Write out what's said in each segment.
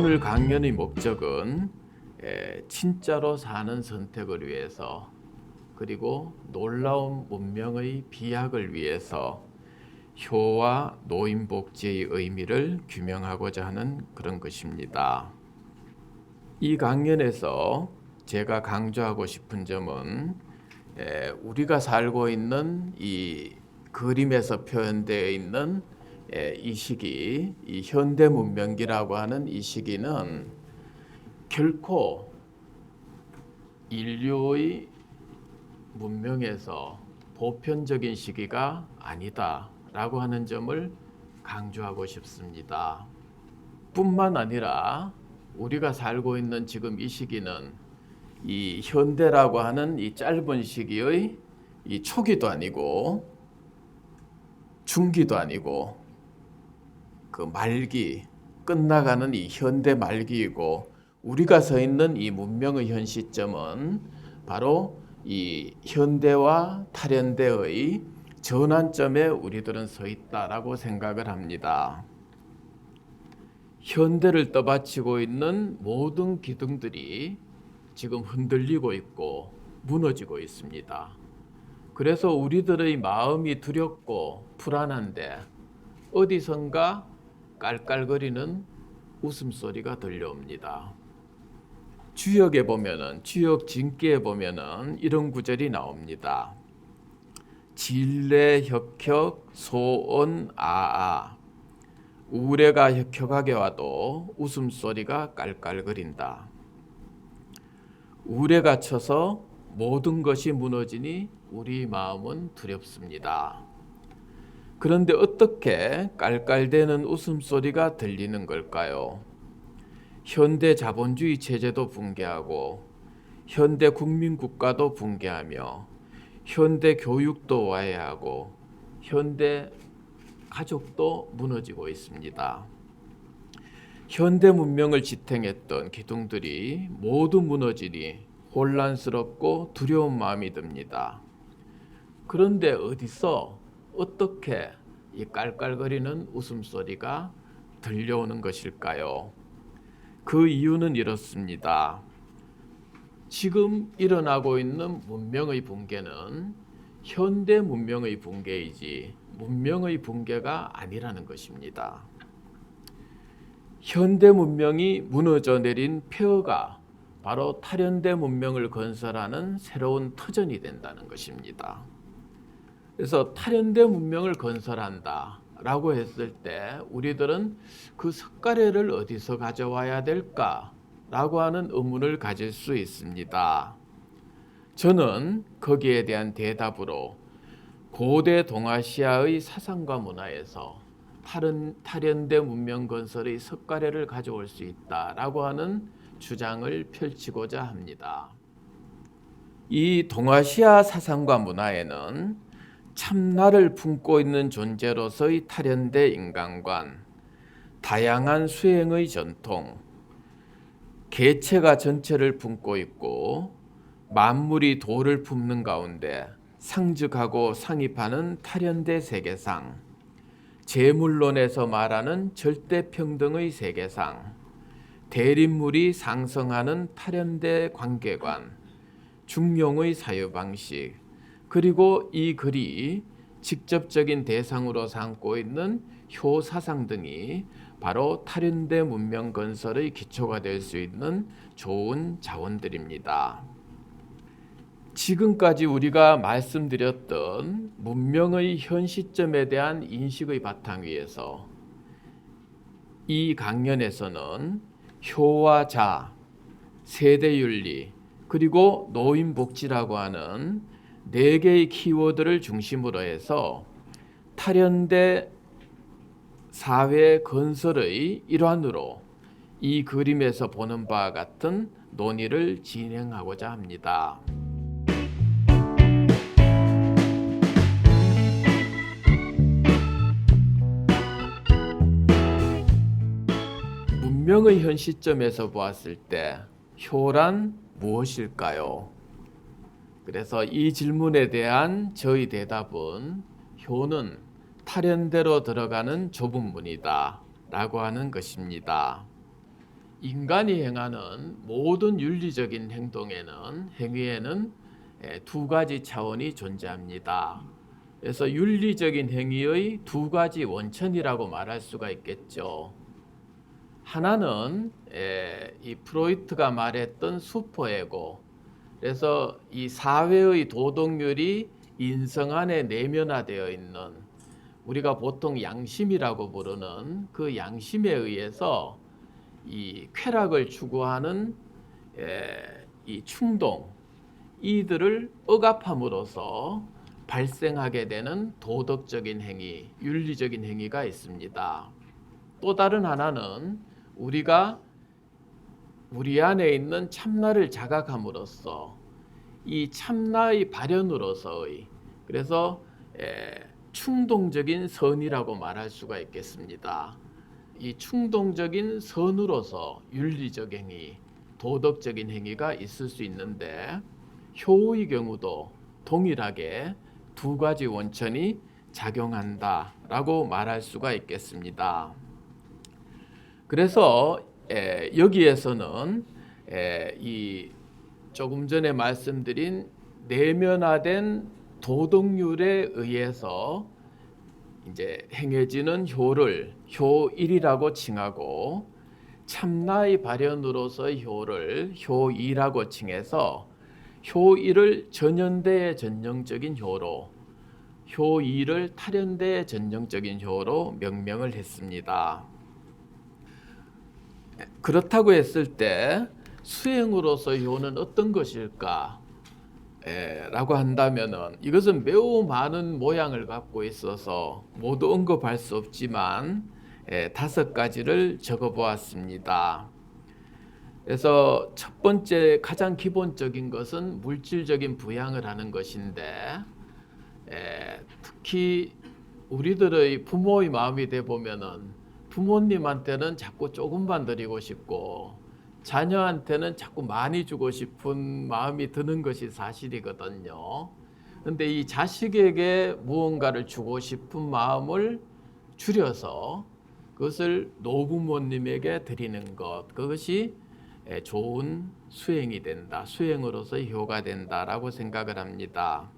오늘 강연의 목적은 에, 진짜로 사는 선택을 위해서 그리고 놀라운 문명의 비약을 위해서 효와 노인복지의 의미를 규명하고자 하는 그런 것입니다. 이 강연에서 제가 강조하고 싶은 점은 에, 우리가 살고 있는 이 그림에서 표현되어 있는 에, 이 시기, 이 현대 문명기라고 하는 이 시기는 결코 인류의 문명에서 보편적인 시기가 아니다라고 하는 점을 강조하고 싶습니다. 뿐만 아니라 우리가 살고 있는 지금 이 시기는 이 현대라고 하는 이 짧은 시기의 이 초기도 아니고 중기도 아니고 그 말기 끝나가는 이 현대 말기이고 우리가 서 있는 이 문명의 현 시점은 바로 이 현대와 탈현대의 전환점에 우리들은 서 있다라고 생각을 합니다. 현대를 떠받치고 있는 모든 기둥들이 지금 흔들리고 있고 무너지고 있습니다. 그래서 우리들의 마음이 두렵고 불안한데 어디선가 깔깔거리는 웃음소리가 들려옵니다. 주역에 보면은 주역 진기에 보면은 이런 구절이 나옵니다. 진례 혁혁 소온 아아 우레가 혁혁하게 와도 웃음소리가 깔깔거린다. 우레가 쳐서 모든 것이 무너지니 우리 마음은 두렵습니다. 그런데 어떻게 깔깔대는 웃음소리가 들리는 걸까요? 현대 자본주의 체제도 붕괴하고 현대 국민 국가도 붕괴하며 현대 교육도 와해하고 현대 가족도 무너지고 있습니다. 현대 문명을 지탱했던 기둥들이 모두 무너지니 혼란스럽고 두려운 마음이 듭니다. 그런데 어디서 어떻게 이 깔깔거리는 웃음소리가 들려오는 것일까요? 그 이유는 이렇습니다. 지금 일어나고 있는 문명의 붕괴는 현대 문명의 붕괴이지 문명의 붕괴가 아니라는 것입니다. 현대 문명이 무너져 내린 폐허가 바로 탈현대 문명을 건설하는 새로운 터전이 된다는 것입니다. 그래서 탈현대 문명을 건설한다 라고 했을 때 우리들은 그 석가래를 어디서 가져와야 될까 라고 하는 의문을 가질 수 있습니다. 저는 거기에 대한 대답으로 고대 동아시아의 사상과 문화에서 탈은, 탈현대 문명 건설의 석가래를 가져올 수 있다라고 하는 주장을 펼치고자 합니다. 이 동아시아 사상과 문화에는 참나를 품고 있는 존재로서의 탈현대 인간관, 다양한 수행의 전통, 개체가 전체를 품고 있고 만물이 도를 품는 가운데 상즉하고 상입하는 탈현대 세계상, 재물론에서 말하는 절대 평등의 세계상, 대립물이 상성하는 탈현대 관계관, 중용의 사유 방식, 그리고 이 글이 직접적인 대상으로 삼고 있는 효사상 등이 바로 탈현대 문명 건설의 기초가 될 수 있는 좋은 자원들입니다. 지금까지 우리가 말씀드렸던 문명의 현 시점에 대한 인식의 바탕 위에서 이 강연에서는 효와 자, 세대 윤리, 그리고 노인 복지라고 하는 네 개의 키워드를 중심으로 해서 탈현대 사회 건설의 일환으로 이 그림에서 보는 바와 같은 논의를 진행하고자 합니다. 문명의 현 시점에서 보았을 때 효란 무엇일까요? 그래서 이 질문에 대한 저희 대답은 효는 탈현대로 들어가는 좁은 문이다 라고 하는 것입니다. 인간이 행하는 모든 윤리적인 행동에는 행위에는 에, 두 가지 차원이 존재합니다. 그래서 윤리적인 행위의 두 가지 원천이라고 말할 수가 있겠죠. 하나는 에, 이 프로이트가 말했던 슈퍼에고. 그래서 이 사회의 도덕률이 인성 안에 내면화되어 있는 우리가 보통 양심이라고 부르는 그 양심에 의해서 이 쾌락을 추구하는 에, 이 충동 이들을 억압함으로써 발생하게 되는 도덕적인 행위, 윤리적인 행위가 있습니다. 또 다른 하나는 우리가 우리 안에 있는 참나를 자각함으로써 이 참나의 발현으로서의 그래서 에, 충동적인 선이라고 말할 수가 있겠습니다. 이 충동적인 선으로서 윤리적 행위, 도덕적인 행위가 있을 수 있는데 효의 경우도 동일하게 두 가지 원천이 작용한다라고 말할 수가 있겠습니다. 그래서 에, 여기에서는 에, 이 조금 전에 말씀드린 내면화된 도덕률에 의해서 이제 행해지는 효를 효일이라고 칭하고 참나의 발현으로서의 효를 효이라고 칭해서 효일을 전현대의 전형적인 효로 효이를 탈현대의 전형적인 효로 명명을 했습니다. 그렇다고 했을 때 수행으로서 효는 어떤 것일까? 에, 라고 한다면은 이것은 매우 많은 모양을 갖고 있어서 모두 언급할 수 없지만 에, 다섯 가지를 적어 보았습니다. 그래서 첫 번째 가장 기본적인 것은 물질적인 부양을 하는 것인데 에, 특히 우리들의 부모의 마음이 돼 보면은 부모님한테는 자꾸 조금만 드리고 싶고 자녀한테는 자꾸 많이 주고 싶은 마음이 드는 것이 사실이거든요. 근데 이 자식에게 무언가를 주고 싶은 마음을 줄여서 그것을 노부모님에게 드리는 것 그것이 좋은 수행이 된다. 수행으로서 효가 된다라고 생각을 합니다.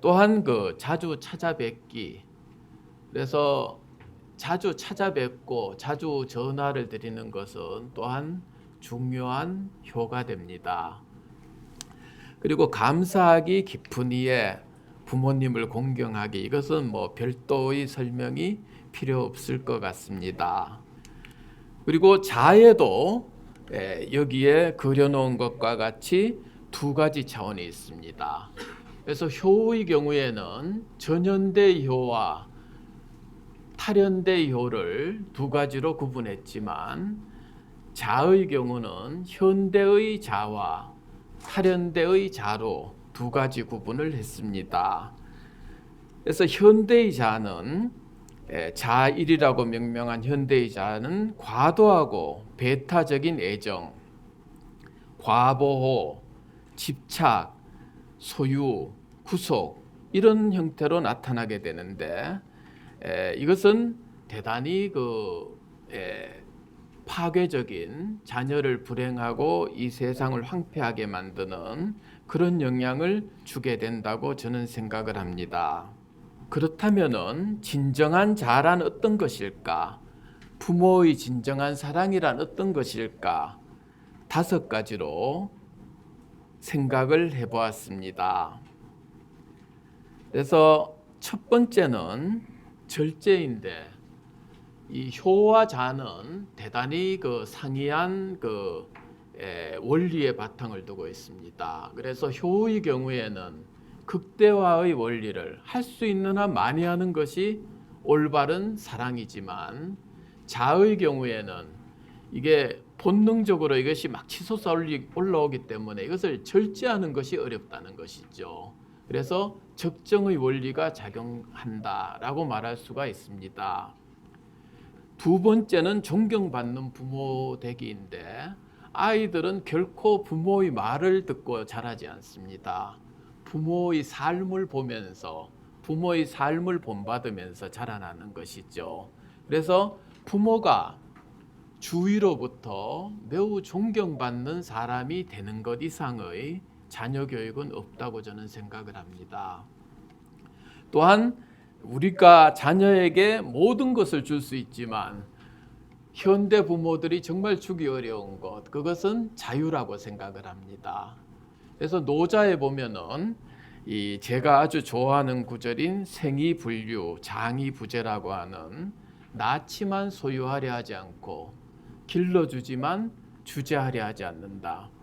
또한 그 자주 찾아뵙기 그래서 자주 찾아뵙고 자주 전화를 드리는 것은 또한 중요한 효가 됩니다. 그리고 감사하기 깊은 이에 부모님을 공경하기 이것은 뭐 별도의 설명이 필요 없을 것 같습니다. 그리고 자에도 예, 여기에 그려놓은 것과 같이 두 가지 차원이 있습니다. 그래서 효의 경우에는 전현대 효와 탈현대 효를 두 가지로 구분했지만 자의 경우는 현대의 자와 탈현대의 자로 두 가지 구분을 했습니다. 그래서 현대의 자는 자일이라고 명명한 현대의 자는 과도하고 배타적인 애정, 과보호, 집착, 소유, 구속 이런 형태로 나타나게 되는데 에, 이것은 대단히 그 에, 파괴적인 자녀를 불행하고 이 세상을 황폐하게 만드는 그런 영향을 주게 된다고 저는 생각을 합니다. 그렇다면은 진정한 자란 어떤 것일까? 부모의 진정한 사랑이란 어떤 것일까? 다섯 가지로 생각을 해보았습니다. 그래서 첫 번째는 절제인데 이 효와 자는 대단히 그 상이한 그 에, 원리의 바탕을 두고 있습니다. 그래서 효의 경우에는 극대화의 원리를 할 수 있는 한 많이 하는 것이 올바른 사랑이지만 자의 경우에는 이게 본능적으로 이것이 막 치솟아 올라오기 때문에 이것을 절제하는 것이 어렵다는 것이죠. 그래서 적정의 원리가 작용한다라고 말할 수가 있습니다. 두 번째는 존경받는 부모 되기인데 아이들은 결코 부모의 말을 듣고 자라지 않습니다. 부모의 삶을 보면서 부모의 삶을 본받으면서 자라나는 것이죠. 그래서 부모가 주위로부터 매우 존경받는 사람이 되는 것 이상의 자녀 교육은 없다고 저는 생각을 합니다. 또한 우리가 자녀에게 모든 것을 줄 수 있지만 현대 부모들이 정말 주기 어려운 것 그것은 자유라고 생각을 합니다. 그래서 노자에 보면은 이 제가 아주 좋아하는 구절인 생이불류 장이 부재라고 하는 낳지만 소유하려 하지 않고 길러주지만 주재하려 하지 않는다.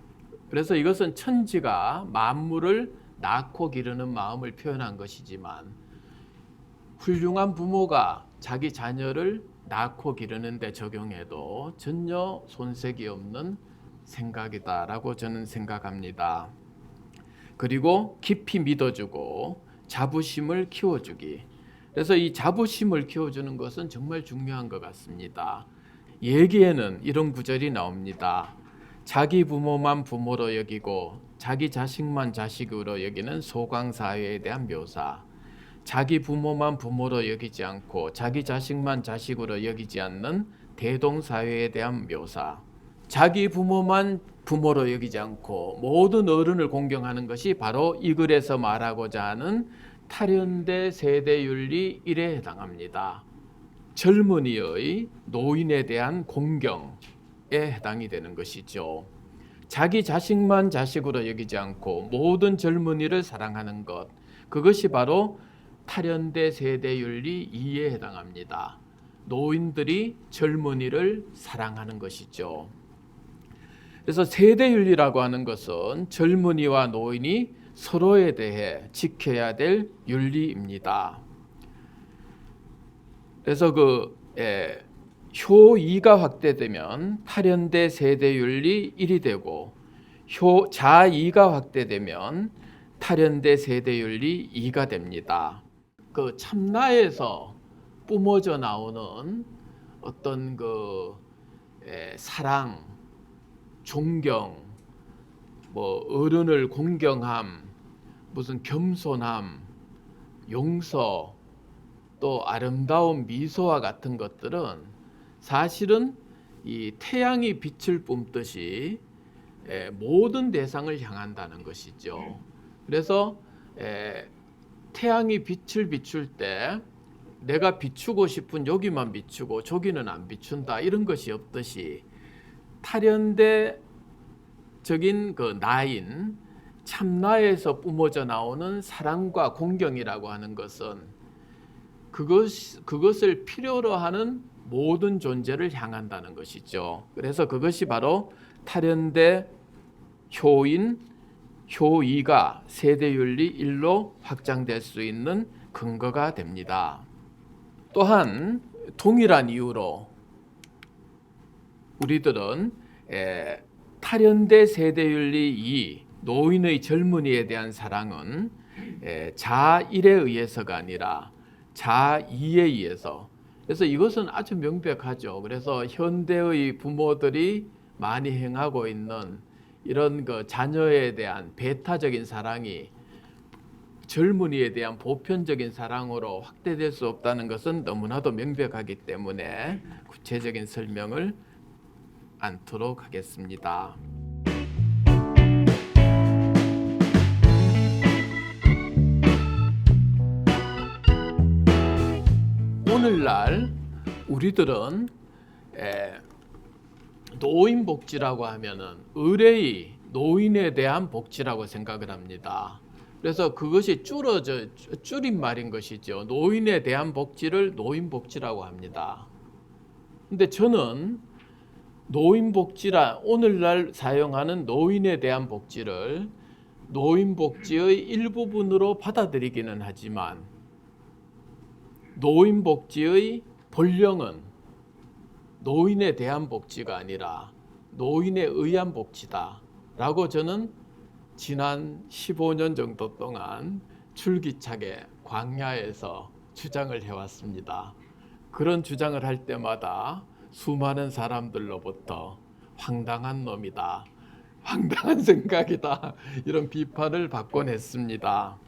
그래서 이것은 천지가 만물을 낳고 기르는 마음을 표현한 것이지만 훌륭한 부모가 자기 자녀를 낳고 기르는데 적용해도 전혀 손색이 없는 생각이다라고 저는 생각합니다. 그리고 깊이 믿어주고 자부심을 키워주기. 그래서 이 자부심을 키워주는 것은 정말 중요한 것 같습니다. 예기에는 이런 구절이 나옵니다. 자기 부모만 부모로 여기고 자기 자식만 자식으로 여기는 소강 사회에 대한 묘사. 자기 부모만 부모로 여기지 않고 자기 자식만 자식으로 여기지 않는 대동 사회에 대한 묘사. 자기 부모만 부모로 여기지 않고 모든 어른을 공경하는 것이 바로 이 글에서 말하고자 하는 탈현대 세대 윤리 1에 해당합니다. 젊은이의 노인에 대한 공경에 해당이 되는 것이죠. 자기 자식만 자식으로 여기지 않고 모든 젊은이를 사랑하는 것 그것이 바로 탈현대 세대 윤리 2에 해당합니다. 노인들이 젊은이를 사랑하는 것이죠. 그래서 세대 윤리라고 하는 것은 젊은이와 노인이 서로에 대해 지켜야 될 윤리입니다. 그래서 그 예, 효 2가 확대되면 탈현대 세대 윤리 1이 되고 효, 자 2가 확대되면 탈현대 세대 윤리 2가 됩니다. 그 참나에서 뿜어져 나오는 어떤 그 에, 사랑, 존경, 뭐 어른을 공경함, 무슨 겸손함, 용서, 또 아름다운 미소와 같은 것들은 사실은 이 태양이 빛을 뿜듯이 에, 모든 대상을 향한다는 것이죠. 그래서 에, 태양이 빛을 비출 때 내가 비추고 싶은 여기만 비추고 저기는 안 비춘다 이런 것이 없듯이 탈현대적인 그 나인 참나에서 뿜어져 나오는 사랑과 공경이라고 하는 것은 그것 그것을 필요로 하는 모든 존재를 향한다는 것이죠. 그래서 그것이 바로 탈현대 효인 효이가 세대윤리 1로 확장될 수 있는 근거가 됩니다. 또한 동일한 이유로 우리들은 에, 탈현대 세대윤리 2 노인의 젊은이에 대한 사랑은 에, 자1에 의해서가 아니라 자2에 의해서 그래서 이것은 아주 명백하죠. 그래서 현대의 부모들이 많이 행하고 있는 이런 그 자녀에 대한 배타적인 사랑이 젊은이에 대한 보편적인 사랑으로 확대될 수 없다는 것은 너무나도 명백하기 때문에 구체적인 설명을 않도록 하겠습니다. 오늘날 우리들은 에, 노인 복지라고 하면은 의뢰의 노인에 대한 복지라고 생각을 합니다. 그래서 그것이 줄어져 줄인 말인 것이죠. 노인에 대한 복지를 노인 복지라고 합니다. 근데 저는 노인 복지라 오늘날 사용하는 노인에 대한 복지를 노인 복지의 일부분으로 받아들이기는 하지만 노인 복지의 본령은 노인에 대한 복지가 아니라 노인에 의한 복지다라고 저는 지난 15년 정도 동안 줄기차게 광야에서 주장을 해왔습니다. 그런 주장을 할 때마다 수많은 사람들로부터 황당한 놈이다. 황당한 생각이다. 이런 비판을 받곤 했습니다.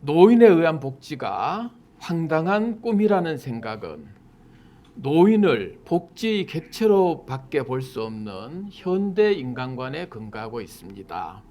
노인에 의한 복지가 황당한 꿈이라는 생각은 노인을 복지의 객체로밖에 볼 수 없는 현대 인간관에 근거하고 있습니다.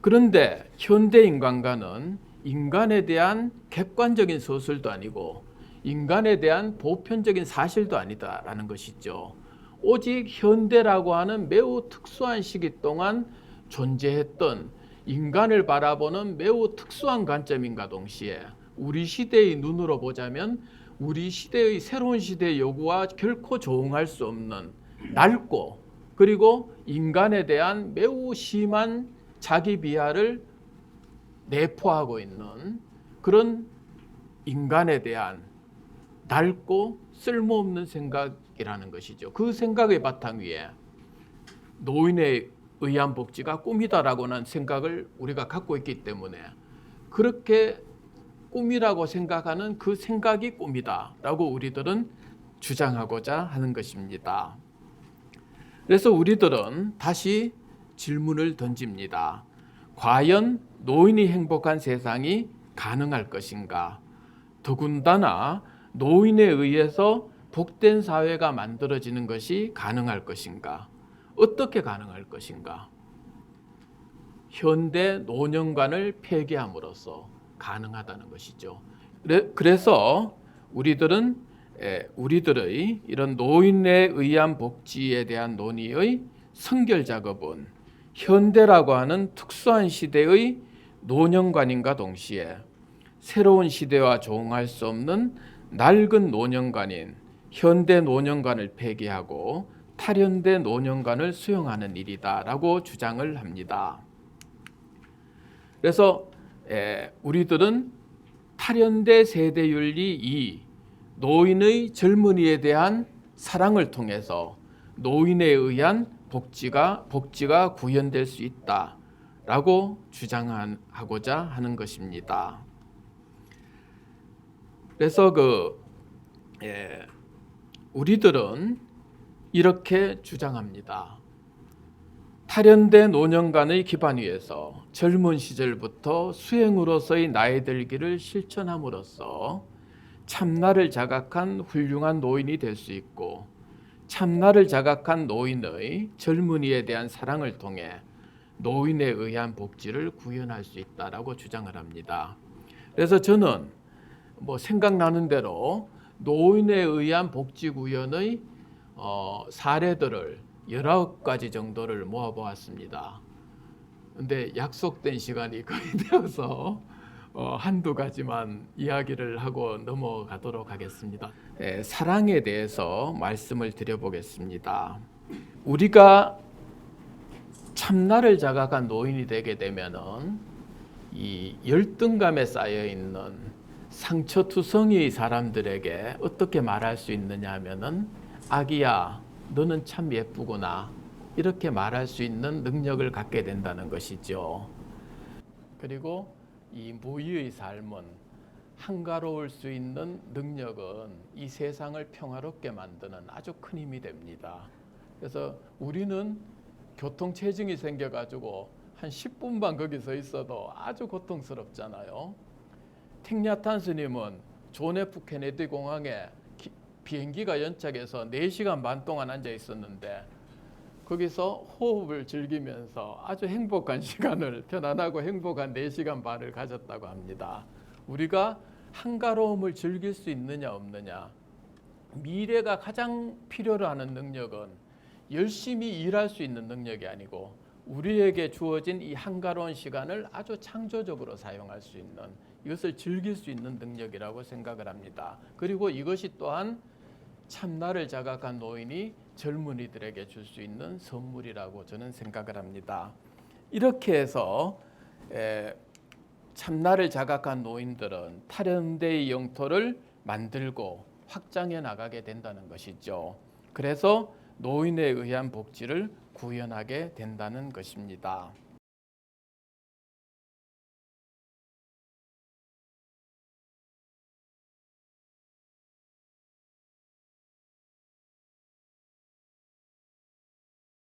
그런데 현대 인간관은 인간에 대한 객관적인 서술도 아니고 인간에 대한 보편적인 사실도 아니다라는 것이죠. 오직 현대라고 하는 매우 특수한 시기 동안 존재했던 인간을 바라보는 매우 특수한 관점인가 동시에 우리 시대의 눈으로 보자면 우리 시대의 새로운 시대의 요구와 결코 조응할 수 없는 낡고 그리고 인간에 대한 매우 심한 자기 비하를 내포하고 있는 그런 인간에 대한 낡고 쓸모없는 생각이라는 것이죠. 그 생각의 바탕 위에 노인에 의한 복지가 꿈이다라고는 생각을 우리가 갖고 있기 때문에 그렇게 꿈이라고 생각하는 그 생각이 꿈이다라고 우리들은 주장하고자 하는 것입니다. 그래서 우리들은 다시 질문을 던집니다. 과연 노인이 행복한 세상이 가능할 것인가? 더군다나 노인에 의해서 복된 사회가 만들어지는 것이 가능할 것인가? 어떻게 가능할 것인가? 현대 노년관을 폐기함으로써 가능하다는 것이죠. 그래- 그래서 우리들은 에, 우리들의 이런 노인에 의한 복지에 대한 논의의 선결 작업은 현대라고 하는 특수한 시대의 노년관인과 동시에 새로운 시대와 조응할 수 없는 낡은 노년관인 현대 노년관을 폐기하고 탈현대 노년관을 수용하는 일이다라고 주장을 합니다. 그래서 에, 우리들은 탈현대 세대윤리 2 노인의 젊은이에 대한 사랑을 통해서 노인에 의한 복지가 복지가 구현될 수 있다라고 주장하고자 하는 것입니다. 그래서 그 예, 우리들은 이렇게 주장합니다. 탈현대 노년간의 기반 위에서 젊은 시절부터 수행으로서의 나이 들기를 실천함으로써 참나를 자각한 훌륭한 노인이 될 수 있고 참나를 자각한 노인의 젊은이에 대한 사랑을 통해 노인에 의한 복지를 구현할 수 있다라고 주장을 합니다. 그래서 저는 뭐 생각나는 대로 노인에 의한 복지 구현의 어, 사례들을 19가지 정도를 모아보았습니다. 근데 약속된 시간이 거의 되어서 어, 한두 가지만 이야기를 하고 넘어가도록 하겠습니다. 예, 사랑에 대해서 말씀을 드려보겠습니다. 우리가 참나를 자각한 노인이 되게 되면은 이 열등감에 쌓여 있는 상처투성이 사람들에게 어떻게 말할 수 있느냐 하면은 아기야 너는 참 예쁘구나 이렇게 말할 수 있는 능력을 갖게 된다는 것이죠. 그리고 이 무의의 삶은 한가로울 수 있는 능력은 이 세상을 평화롭게 만드는 아주 큰 힘이 됩니다. 그래서 우리는 교통체증이 생겨가지고 한 10분만 거기 서 있어도 아주 고통스럽잖아요. 탱야탄 스님은 존 F 케네디 공항에 기- 비행기가 연착해서 4시간 반 동안 앉아 있었는데 거기서 호흡을 즐기면서 아주 행복한 시간을 편안하고 행복한 4시간 반을 가졌다고 합니다. 우리가 한가로움을 즐길 수 있느냐 없느냐 미래가 가장 필요로 하는 능력은 열심히 일할 수 있는 능력이 아니고 우리에게 주어진 이 한가로운 시간을 아주 창조적으로 사용할 수 있는 이것을 즐길 수 있는 능력이라고 생각을 합니다. 그리고 이것이 또한 참나를 자각한 노인이 젊은이들에게 줄 수 있는 선물이라고 저는 생각을 합니다. 이렇게 해서 에, 참나를 자각한 노인들은 탈현대의 영토를 만들고 확장해 나가게 된다는 것이죠. 그래서 노인에 의한 복지를 구현하게 된다는 것입니다.